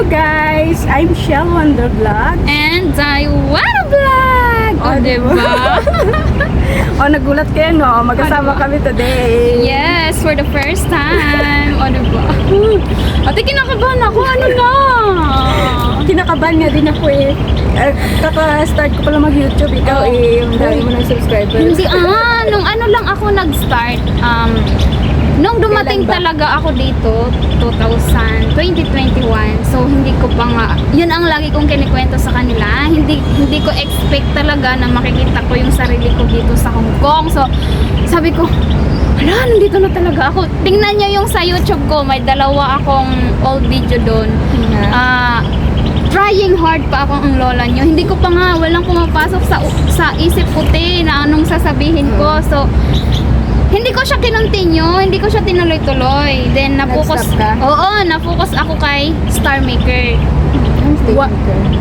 Hello guys! I'm Shell Wonder Vlog. And I wanna vlog! Oh, Oh, diba? o, nagulat kayo no? Magkasama Ano? kami today. yes, for the first time. O, diba? Ate, kinakabahan ako. Ano na? Kinakabahan nga din ako eh. Eh, Kaka-start ko pala mag-YouTube. Ikaw Oh. eh, yung dami mo ng subscribers. Hindi, ah, nung ano lang ako nag-start, um, nung dumating talaga ako dito, 2000, 2021, so hindi ko pa nga, yun ang lagi kong kinikwento sa kanila, hindi, hindi ko expect talaga na makikita ko yung sarili ko dito sa Hong Kong. So, sabi ko, Ala, nandito na talaga ako. Tingnan nyo yung sa YouTube ko, may dalawa akong old video doon. Ah, trying hard pa ako ang lola nyo. Hindi ko pa nga, walang pumapasok sa sa isip ko te na anong sasabihin ko. So, hindi ko siya kinontinue, hindi ko siya tinuloy-tuloy. Then, na-focus, Nag-stop ka? oo, na-focus ako kay Star Maker. Wa-.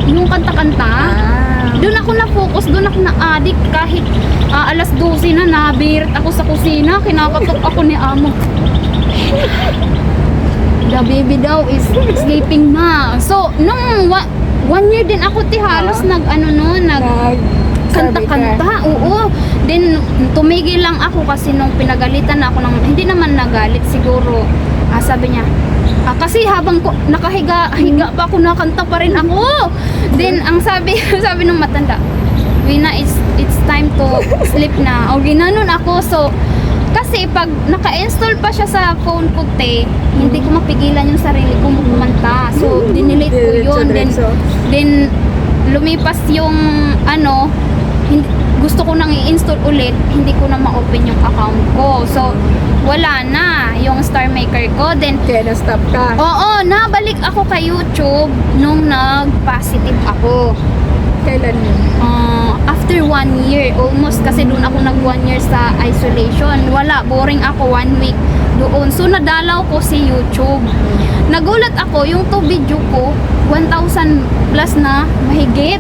Yung kanta-kanta, Ah. doon ako na-focus, doon ako na-addict kahit ah, alas 12 na, nabirit ako sa kusina, kinakatok ako ni amo. The baby daw is sleeping na. So, nung wa- one year din ako ti halos Ah. nag ano no, nag Nag- kanta-kanta, oo. Then, tumigil lang ako kasi nung pinagalitan na ako ng, hindi naman nagalit siguro. Ah, sabi niya, ah, kasi habang ko, nakahiga, higa pa ako, nakanta pa rin ako. Then, ang sabi, sabi ng matanda, Wina, it's, it's time to sleep na. O ginanon ako. So, kasi pag naka-install pa siya sa phone ko, te, hindi ko mapigilan yung sarili ko kumanta. So, dinelete ko yun. Then, then lumipas yung ano, hindi, gusto ko nang i-install ulit, hindi ko na ma-open yung account ko. So, wala na yung Star Maker ko. Then, Kaya na-stop ka. oo, nabalik ako kay YouTube nung nag-positive ako. Kailan yun? Uh, after one year, almost kasi doon ako nag one year sa isolation. Wala, boring ako one week doon. So, nadalaw ko si YouTube. Nagulat ako, yung to video ko, 1,000 plus na mahigit.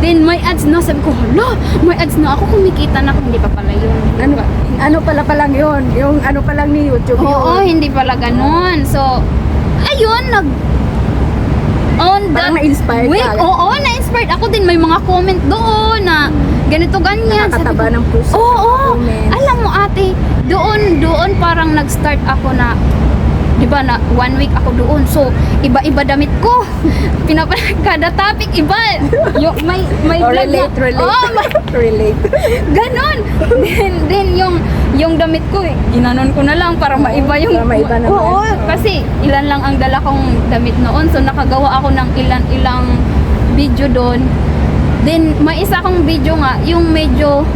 Then, may ads na. Sabi ko, hala, may ads na ako. Kumikita na ako. Hindi pa pala yun. Ano, pa- ano pala palang yun? Yung ano palang ni YouTube Oo, yun? hindi pala ganun. So, ayun, nag... On Parang that na-inspired week, ka. oo, na-inspired ako din. May mga comment doon na ganito, ganyan. Nakakataba ng puso. Oo, oo. Alam mo ate, doon, doon parang nag-start ako na, di ba na one week ako doon. So, iba-iba damit ko. Pinapa kada topic iba. Yung may may Oh, vlog na- relate, relate. Oo, may- relate. Ganon. then, then yung yung damit ko, eh, ginanon ko na lang para maiba yung... para maiba naman. Oo, Oo. kasi ilan lang ang dala kong damit noon. So, nakagawa ako ng ilan-ilang video doon. Then, may isa akong video nga, yung medyo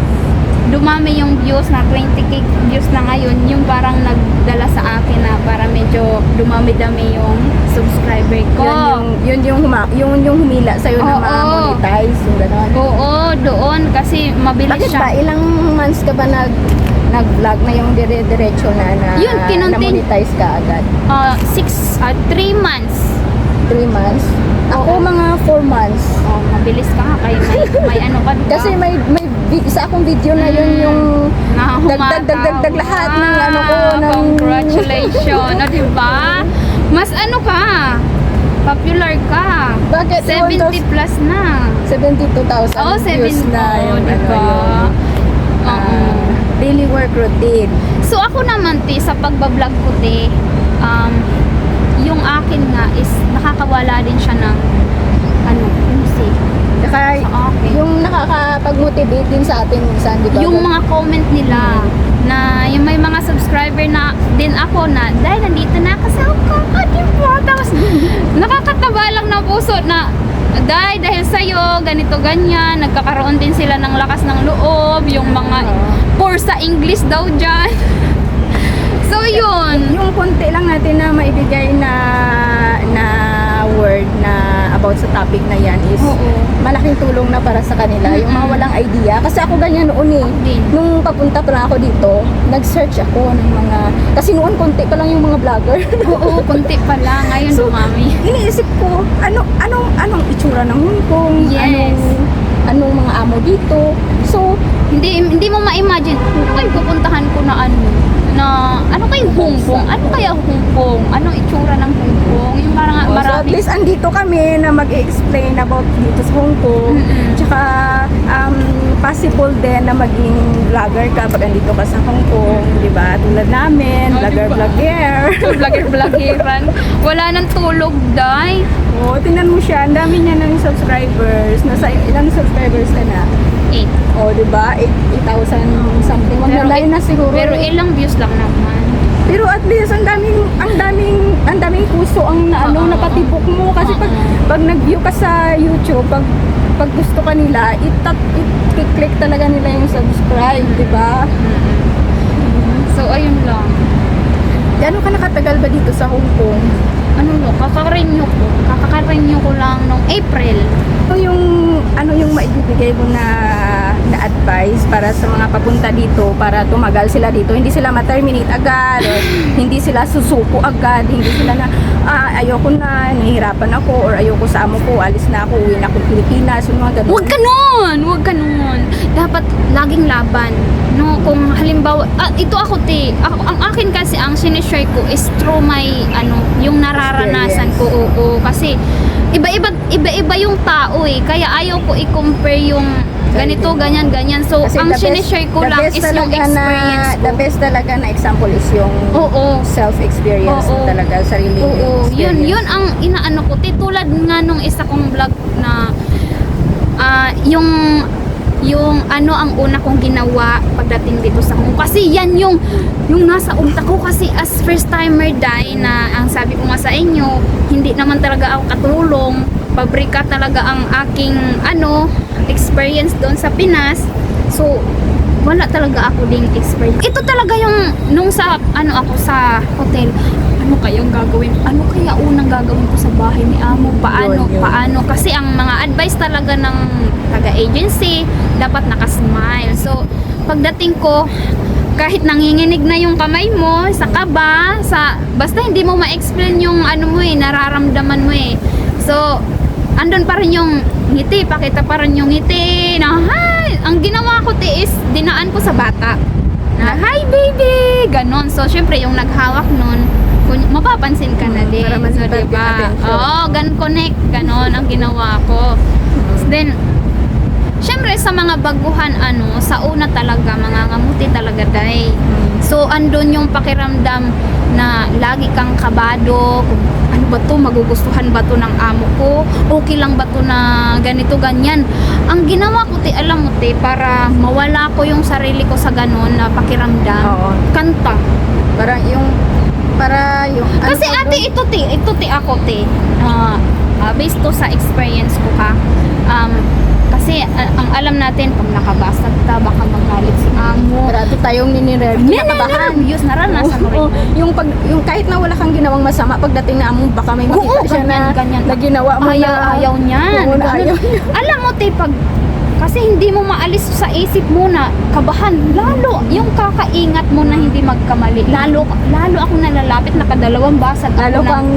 dumami yung views na 20k views na ngayon, yung parang nagdala sa akin na para medyo dumami-dami yung subscriber ko. Yun yung, yun yung, huma, yun yung humila sa'yo na Oo. ma-monetize. Yung gano'n. Oo, doon kasi mabilis Bakit siya. ba? Ilang months ka ba nag nag-vlog na yung dire-diretso na na, Yun, na kinontin- monetize ka agad? Uh, six, uh, three months. 3 months? Ako mga 4 months. Oh, mabilis ka nga. Kaya may, may ano ka? Kasi may may sa akong video na yun Mm. yung dagdag, dagdag, dagdag lahat ng Wow, ano ko, ng- Congratulations. o, diba? Mas ano ka? Popular ka. Bakit? 70 plus na. 72,000 Oo, views 70. na Oo, yung ano diba? yung Oo. ah, daily work routine. So ako naman ti sa pagbablog ko ti um, yung akin nga is nakakawala din siya ng ano, music. Saka Sa akin. yung nakakapag-motivate din sa atin minsan, di ba? yung mga comment nila na yung may mga subscriber na din ako na dahil nandito na ako Hong Kong, ah, di ba? Tapos nakakataba lang ng puso na dahil dahil sa'yo, ganito ganyan, nagkakaroon din sila ng lakas ng loob, yung mga Oo. poor sa English daw dyan. so yun. yung konti lang natin na maibigay na na word na about sa topic na yan is malaking tulong na para sa kanila. Yung mga walang idea. Kasi ako ganyan noon eh. Nung papunta pa lang ako dito, nag-search ako ng mga... Kasi noon konti pa lang yung mga vlogger. Oo, konti pa lang. Ngayon So, dumami. Iniisip ko, ano, anong, anong itsura ng Hong Kong? Yes. Anong, anong amo dito? So, Hindi hindi mo ma-imagine, ay pupuntahan ko na ano. na ano kayong humpong? Ano kaya humpong? Anong itsura ng humpong? Yung parang Oh, so at marami. least andito kami na mag-explain about dito sa Hong Kong. Mm-mm. Tsaka um, possible din na maging vlogger ka pag andito ka sa Hong Kong, di ba? Tulad namin, Oh, vlogger, diba? vlogger. Vlogger-vloggeran. Wala nang tulog, day. Oo, tingnan mo siya, ang dami niya ng subscribers. Nasa ilang subscribers ka na? Eight. O, di ba? 8,000 something. Maglalay na siguro. Pero ilang views lang naman. Pero at least ang daming ang daming ang daming puso ang ano Oo. napatibok mo kasi pag pag nag-view ka sa YouTube, pag pag gusto ka nila, i-click talaga nila yung subscribe, di ba? So, ayun lang. Gano'n ka nakatagal ba dito sa Hong Kong? Ano no, kakarenew ko. Kakakarenew ko lang nung April. Ano yung ano yung maibibigay mo na na advice para sa mga papunta dito para tumagal sila dito hindi sila ma-terminate agad or hindi sila susuko agad hindi sila na ah, ayoko na nahihirapan ako or ayoko sa amo ko alis na ako uwi na ako Pilipinas yung mga ganun Huwag ganun! Huwag ganun. Dapat laging laban. No, kung halimbawa, ah, ito ako te, ako, ang akin kasi ang sinishare ko is through my, ano, yung nararanasan ko, oo, kasi iba-iba, iba-iba yung tao eh, kaya ayaw ko i-compare yung ganito, ganyan, ganyan. So, Kasi ang sinishare ko lang is yung talaga na, experience ko. the best talaga na example is yung Oo. self-experience Oo. talaga sarili Oo, yun, yun ang inaano ko. Te, tulad nga nung isa kong vlog na ah, yung yung ano ang una kong ginawa pagdating dito sa Hong. Kasi yan yung yung nasa utak ko kasi as first timer die na ang sabi ko nga sa inyo, hindi naman talaga ako katulong. Pabrika talaga ang aking ano experience doon sa Pinas. So wala talaga ako ding experience. Ito talaga yung nung sa ano ako sa hotel. Ano kayang gagawin? Ano kaya unang gagawin ko sa bahay ni Amo? Paano? Yun, yun. Paano? Kasi ang mga advice talaga ng taga-agency dapat nakasmile. So pagdating ko kahit nanginginig na yung kamay mo sa kaba, sa basta hindi mo ma-explain yung ano mo eh, nararamdaman mo eh. So andun pa rin yung ngiti, pakita pa rin yung ngiti na hi! Ang ginawa ko te is dinaan ko sa bata. Na hi baby! Ganon. So syempre yung naghawak nun, kun- mapapansin ka na Mm, din. para so, diba? Oo, gan connect. Ganon ang ginawa ko. Then, syempre sa mga baguhan ano, sa una talaga, mangangamuti talaga day. So, andun yung pakiramdam na lagi kang kabado, kung ano ba to, magugustuhan ba to ng amo ko, okay lang ba to na ganito, ganyan. Ang ginawa ko, te, alam mo, te, para mawala ko yung sarili ko sa ganon na pakiramdam, Oo. kanta. Parang yung para yung ano Kasi tawag ate, doon? ito te, ito te ako te. Ah, ah, based to sa experience ko ha. Um, kasi ah, ang alam natin, pag nakabasag ka, baka magalit si amo. Parati tayong ninire. Yan, kinakabahan. Yes, naranasan mo rin. Oo, yung pag yung kahit na wala kang ginawang masama pagdating na amo baka may makita Oo, siya na, ganyan, ganyan. na ginawa mo ayaw, na ayaw niyan. Oo, na ayaw niya. Alam mo, te, pag kasi hindi mo maalis sa isip mo na kabahan, lalo yung kakaingat mo na hindi magkamali. Lalo, lalo ako nalalapit, nakadalawang basag Lalo ako kang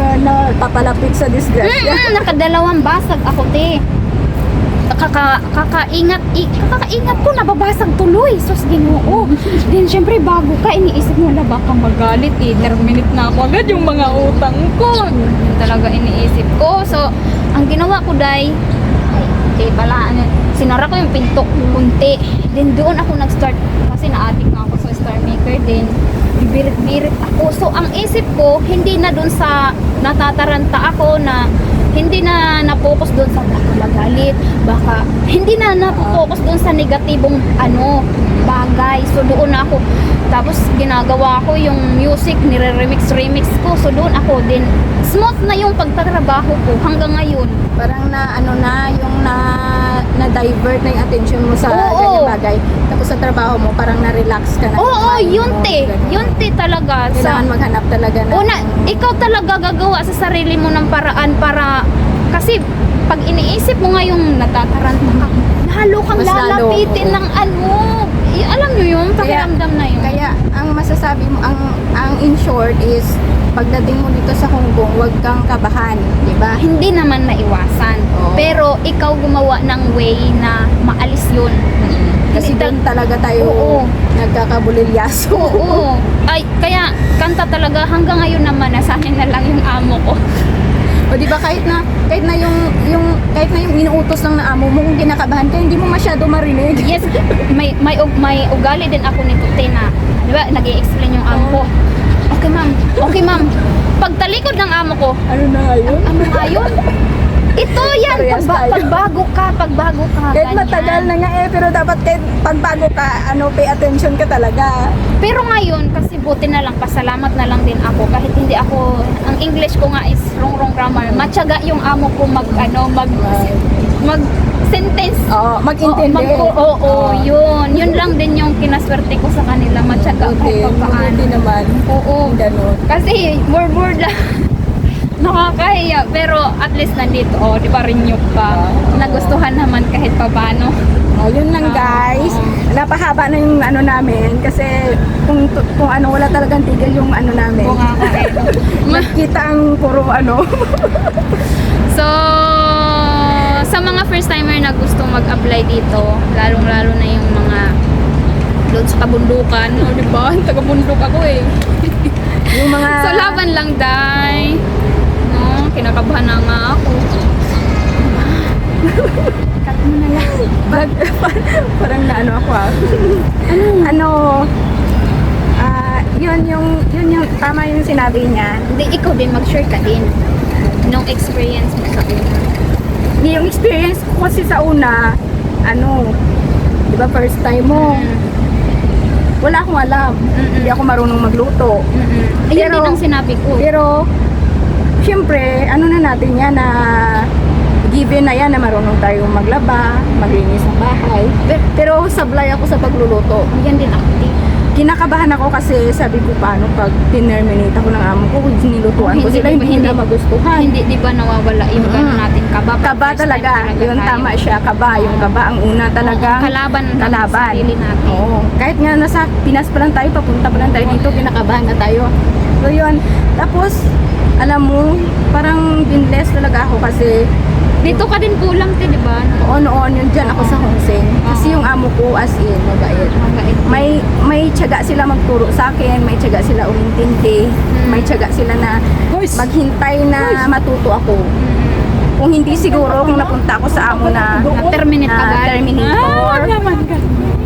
uh, napapalapit sa disgrasya. Mm, nakadalawang basag ako, te. Kaka, kakaingat, i, kakaingat ko, nababasag tuloy. Sus, ginoo. Then, syempre, bago ka, iniisip mo na baka magalit eh. Terminate na ako agad yung mga utang ko. Yun talaga iniisip ko. So, ang ginawa ko, day, ay, okay, pala, ano, sinara ko yung pinto, kunti. Then, doon ako nag-start, kasi na-addict nga ako sa Star Maker din. Bibirit-birit ako. So, ang isip ko, hindi na doon sa natataranta ako na hindi na na-focus doon sa magalit, baka hindi na na-focus doon sa negatibong ano, bagay. So doon ako tapos ginagawa ko yung music, nire-remix remix ko. So doon ako din smooth na yung pagtatrabaho ko hanggang ngayon. Parang na ano na yung na na divert na yung attention mo sa Oo. ganyang bagay. Tapos sa trabaho mo parang na-relax ka na. Oo, oh, Mind yun mo, te. ganun. Yun te talaga. Kailangan Sa, maghanap talaga na. una, ikaw talaga gagawa sa sarili mo ng paraan para kasi pag iniisip mo nga yung natataranta ka, lalo kang Mas lalo, lalapitin oo. ng ano. Eh, alam nyo yung Kaya- pakiramdam na yun. Kaya ang masasabi mo ang ang in short is pagdating mo dito sa Hong Kong, huwag kang kabahan, di ba? Hindi naman maiwasan. Oo. Pero ikaw gumawa ng way na maalis yun. Kasi Hindi doon talaga tayo Oo. nagkakabulilyaso. Oo. Ay, kaya kanta talaga hanggang ngayon naman nasanay na lang yung amo ko. O di ba kahit na kahit na yung yung kahit na yung inuutos lang na amo mo kung kinakabahan ka, hindi mo masyado marinig. Yes, may may may ugali din ako nito Tina. 'Di ba? Nag-i-explain yung amo ko. Okay, ma'am. Okay, ma'am. Pagtalikod ng amo ko, Ano na nga yun? ano nga yun? Ito yan, Parehas pagba- tayo. pagbago ka, pagbago ka. Kahit ganyan. matagal na nga eh, pero dapat kahit pagbago ka, ano, pay attention ka talaga. Pero ngayon, kasi buti na lang, pasalamat na lang din ako. Kahit hindi ako, ang English ko nga is wrong wrong grammar. Matyaga yung amo ko mag, ano, mag, mag sentence. Oo, mag-intindi. Oo, oo, oo, yun. Yun lang din yung kinaswerte ko sa kanila. Matyaga Okay, kahit paano. mabuti naman. Oo. Ganun. Kasi, word word lang. Nakakahiya. Pero at least nandito, oh, di ba renew pa. Nagustuhan naman kahit paano. Oh, yun lang guys. Napahaba na yung ano namin kasi kung kung ano wala talagang tigil yung ano namin. Oo nga ka. Nakita ang puro ano. So, sa mga first timer na gustong mag-apply dito, lalong-lalo na yung mga doon sa kabundukan, no, di ba? Taga-bundok ako eh. yung mga So, laban lang, Day. Kinakabahan na nga ako. Cut mo na lang. Bag- parang na ano ako ah. ano? ah, yun yung yun yung tama yung sinabi niya. Hindi, ikaw din, mag-share ka din. Nung experience mo sa una. Yung experience ko kasi sa una, ano, di ba first time mo, Mm. wala akong alam. Mm-mm. Hindi ako marunong magluto. Mm-mm. Ayun Pero- din ang sinabi ko. Pero, syempre, ano na natin yan na given na yan na marunong tayong maglaba, maglinis ng bahay. Pe- Pero sablay ako sa pagluluto. Yan din ako din. Kinakabahan ako kasi sabi ko paano pag tinerminate ako ng amo ko, nilutuan ko Hindi, sila, di ba, hindi hindi. nila magustuhan. Hindi, di ba nawawala yung Mm. gano'n natin kaba? Kaba talaga. Yun tama siya. Kaba. Yung kaba ang una talaga. Oo, kalaban ng Kalaban. sarili natin. Oo. Kahit nga nasa Pinas pa lang tayo, papunta pa lang tayo dito, kinakabahan na tayo. So yun. Tapos, alam mo, parang binless talaga ako kasi Dito ka din kulang, te, di ba? noon-noon yun dyan ako sa Hong Seng. Kasi Oo. yung amo ko as in, mabait. Mabait. May may tiyaga sila magturo sa akin, may tiyaga sila umintindi, Mm. may tiyaga sila na maghintay na matuto ako. Mm-mm. Kung hindi siguro kung napunta ako sa amo na Na-terminate na agad. terminator.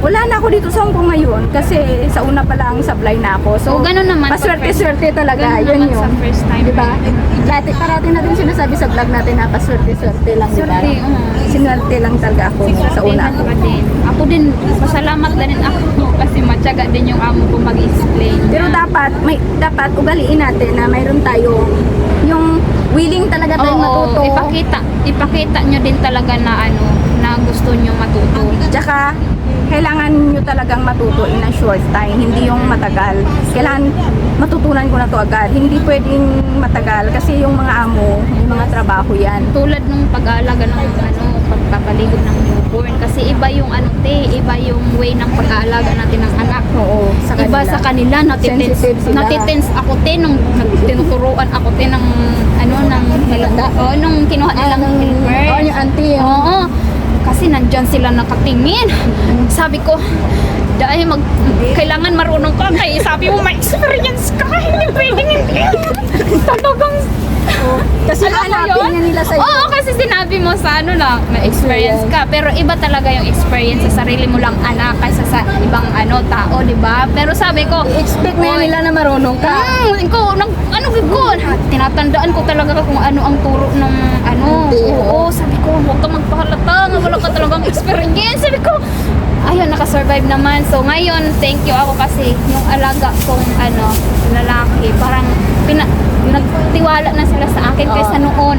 Wala na ako dito sa Hong Kong ngayon kasi sa una pa lang sablay na ako. So, Oo, ganun naman paswerte-swerte talaga. Ganun Yun naman sa yun. first time. Di ba? Dati, parati natin sinasabi sa vlog natin na paswerte-swerte lang, di ba? Swerte, oo. Sinwerte lang talaga ako sa una Swerte ko. ka din. Ako din, pasalamat na rin ako kasi matyaga din yung amo ko mag-explain. Pero dapat, may dapat ugaliin natin na mayroon tayo yung willing talaga tayong Oo, matuto. ipakita, ipakita nyo din talaga na ano, na gusto nyo matuto. Tsaka, kailangan nyo talagang matuto in a short time, hindi yung matagal. Kailangan matutunan ko na to agad. Hindi pwedeng matagal kasi yung mga amo, yung mga trabaho yan. tulad nung pag-aalaga ng ano, pagpapaligod ng newborn kasi iba yung ano te, iba yung way ng pag-aalaga natin ng anak. Oo, sa kanila. Iba sa kanila, natitense, natitense ako te nung nagtinuturuan ako te ng ano ng Halanda? oh, nung kinuha nilang Ah, helper. oh, yung auntie. Oo. Kasi nandyan sila nakatingin. Sabi ko, dahil mag, kailangan marunong ka. Kay sabi mo may experience ka. Hindi pwedeng hindi. Talagang Kasi alam mo hanapin yun? nila sa'yo. Oo, kasi sinabi mo sa ano lang, may experience ka. Pero iba talaga yung experience sa sarili mo lang anak kaysa sa ibang ano tao, di ba? Pero sabi ko, Expect na yan "Oy, nila na marunong ka. Mm, ko, nag, ano ko, tinatandaan ko talaga kung ano ang turo ng ano. Hindi, Oo, sabi ko, huwag ka magpahalata, nga wala ka talagang experience. Sabi ko, ayun, nakasurvive naman. So ngayon, thank you ako kasi yung alaga kong ano, lalaki, parang pina, nagtiwala na sila sa akin kaysa Oo. noon.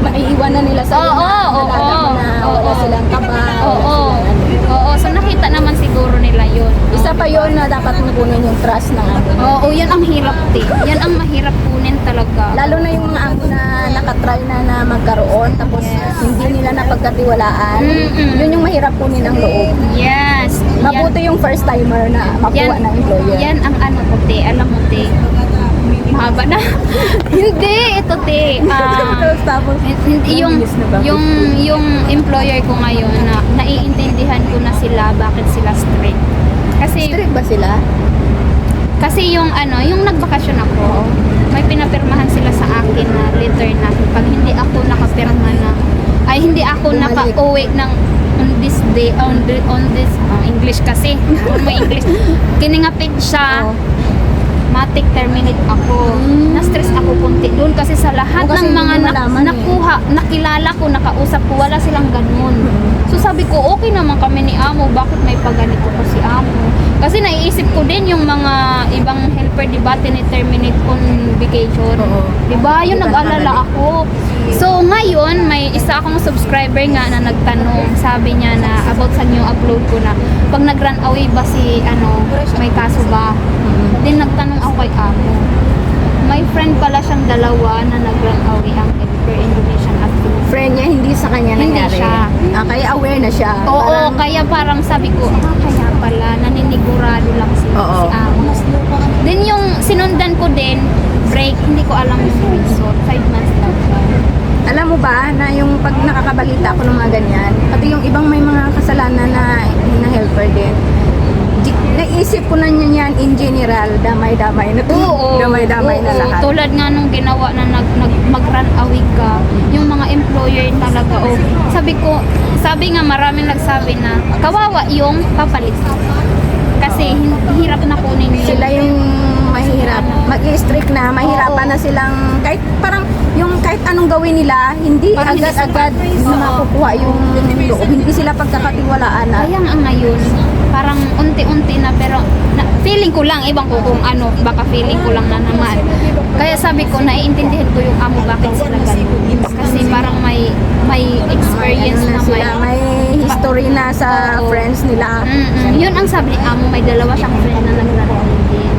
Maiiwan na nila sa'yo Oo, na oo, na oo, wala oo. silang kaba. Oo, oo. ano. Oo, so nakita naman siguro nila yun. Isa pa yon na dapat mo kunin yung trust amo. mo. Oo, yan ang hirap din. Yan ang mahirap kunin talaga. Lalo na yung mga amo na nakatry na na magkaroon tapos hindi nila napagkatiwalaan. Mm-mm. Yun yung mahirap kunin ang loob. Yes. Mabuti yung first timer na makuha Yan, ng employer. yan ang ano ko, te. Alam mo, te. Mahaba na. hindi, ito te. Ah, Tapos, yung yung yung employer ko ngayon na naiintindihan ko na sila bakit sila strict. Kasi strict ba sila? kasi yung ano, yung nagbakasyon ako, may pinapirmahan sila sa akin na letter na pag hindi ako nakapirma na ay hindi ako naka-uwi ng on this day on the, on this oh, English kasi may English kiningapit siya Oo. Matik terminate ako Mm. na-stress ako kunti doon kasi sa lahat kasi ng mga na- eh. nakuha nakilala ko nakausap ko wala silang ganun Mm. so sabi ko okay naman kami ni Amo bakit may paganito ko si Amo kasi naiisip ko din yung mga ibang helper di ba terminate on vacation Oo. di ba yun nag-alala ako so ngayon may isa akong subscriber nga na nagtanong sabi niya na about sa new upload ko na pag nag-run away ba si ano may kaso ba. Then nagtanong ako kay Amo. May friend pala siyang dalawa na nag-run away ang Edgar Indonesian at. Friend niya, hindi sa kanya Hindi nangyari. siya. Ah, kaya aware na siya. Oo, Parang- kaya parang sabi ko, ah, kaya pala, naninigurado lang si, Oo. si Amo. Then yung sinundan ko din, break, hindi ko alam yung reason. Five months lang siya. Alam mo ba na yung pag nakakabalita ko ng mga ganyan, pati yung ibang may mga kasalanan na, na helper din, di, naisip ko na niya yan in general, damay-damay na to. Oo. Damay-damay na oo. lahat. Tulad nga nung ginawa na nag, nag mag-run away ka, yung mga employer talaga, oh, sabi ko, sabi nga maraming nagsabi na, kawawa yung papalit. Kasi hirap na kunin yun. Sila yung mahirap, mag-strict na, mahirapan Oo. na silang, kahit parang yung kahit anong gawin nila, hindi agad-agad Oo. makukuha yung loob. Hindi sila pagkakatiwalaan na. Kaya nga ngayon, parang unti-unti na pero na, feeling ko lang, ibang ko kung ano, baka feeling ko lang na naman. Kaya sabi ko, naiintindihan ko yung amo bakit sila ganun. Kasi parang may may experience na may... may history na sa friends nila. Mm-mm. Yun ang sabi ni amo, may dalawa siyang friend na nag-run din.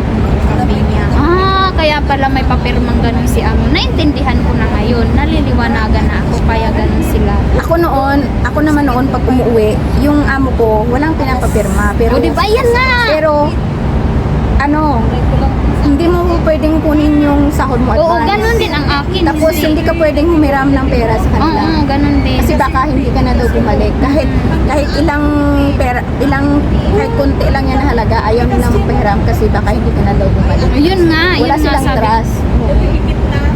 Sabi niya, ah, kaya pala may papirmang ganun si amo. Naintindihan ko na ngayon, naliliwanagan na ako, kaya ganun sila. Ako noon, ako naman noon pag umuwi, yung amo ko, walang pinapapirma. Pero, O, di ba? Yan nga! pero, ano, hindi mo pwedeng kunin yung sahod mo Oo, advance. ganun din ang akin. Tapos, hindi ka pwedeng humiram ng pera sa Oo, kanila. ganun din. Kasi baka hindi ka na daw bumalik. Kahit kahit ilang pera, ilang kahit konti lang yan na halaga, ayaw nilang magpahiram kasi baka hindi ka na daw bumalik. Yun nga, Wala yun nga silang sabi. trust.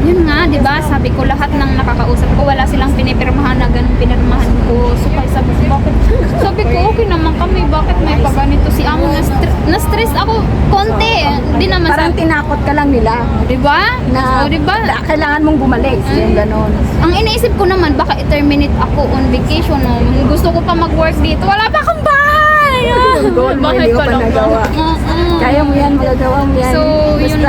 Yun nga, 'di ba? Sabi ko lahat ng nakakausap ko wala silang pinipirmahan na ganun pinirmahan ko. So kaya sabi ko, bakit? Sabi ko, okay naman kami. Bakit may paganito si Amo na, stre- na ako konti. Hindi naman Parang sabi, tinakot ka lang nila 'di ba? na O, 'di ba? na kailangan mong bumalik. Yung ganon. Ang iniisip ko naman, baka i-terminate ako on vacation. No? Gusto ko pa mag-work dito. Wala pa akong bahay! Yung goal mo, Bakit hindi mo pa nagawa. Oo. Kaya mo yan, magagawa mo yan. So, yun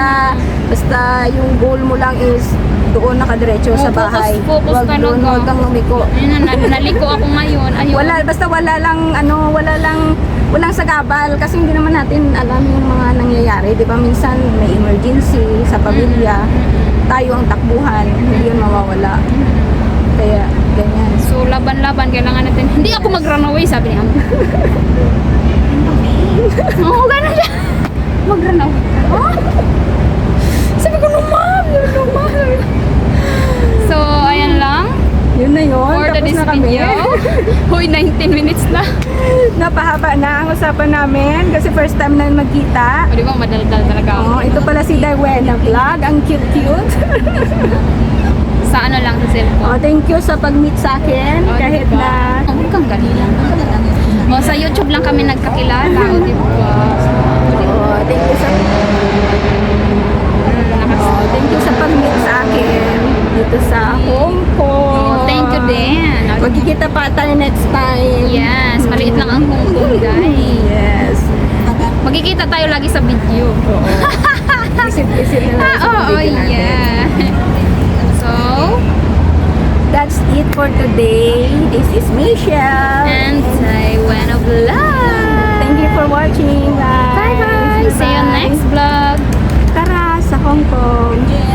basta, yung goal mo lang is doon nakadiretso sa focus- bahay. focus Huwag doon, talaga. huwag kang lumiko. Ayun na, nal- naliko ako ngayon. Ayun. Wala, basta wala lang, ano, wala lang, walang sagabal kasi hindi naman natin alam yung mga nangyayari. Di ba minsan may emergency sa pamilya, tayo ang takbuhan, hindi yun mawawala. Kaya, ganyan. So, laban-laban, kailangan natin. Hindi ako mag-runaway, sabi ni Amo. Oo, gano'n siya. Mag-runaway. Huh? Sabi ko, naman, naman. So, ayan lang. Yun na yun. For the Tapos this na kami. video. Hoy, 19 minutes na. Napahaba na ang usapan namin kasi first time na magkita. O, di ba, madaldal talaga ako. Oh, ito pala si Darwena Vlog. Ang cute-cute. Sa ano lang sa cellphone. oh, thank you sa pag-meet sa akin. O, kahit diba? na Oh, huwag kang ganyan. O, sa YouTube lang kami nagkakilala. O, di Thank you sa pag-meet sa akin dito sa Hong Kong. Oh, thank you din. Magkikita pa tayo next time. Yes, maliit lang ang Hong Kong, guys. yes. Magkikita tayo lagi sa video. Oo. Isip-isip na lang. Ah, oo, oh, oh, yeah. so, that's it for today. This is Michelle. And Taiwan of Love. Thank you for watching. Bye. Bye-bye. See you next vlog. 芒果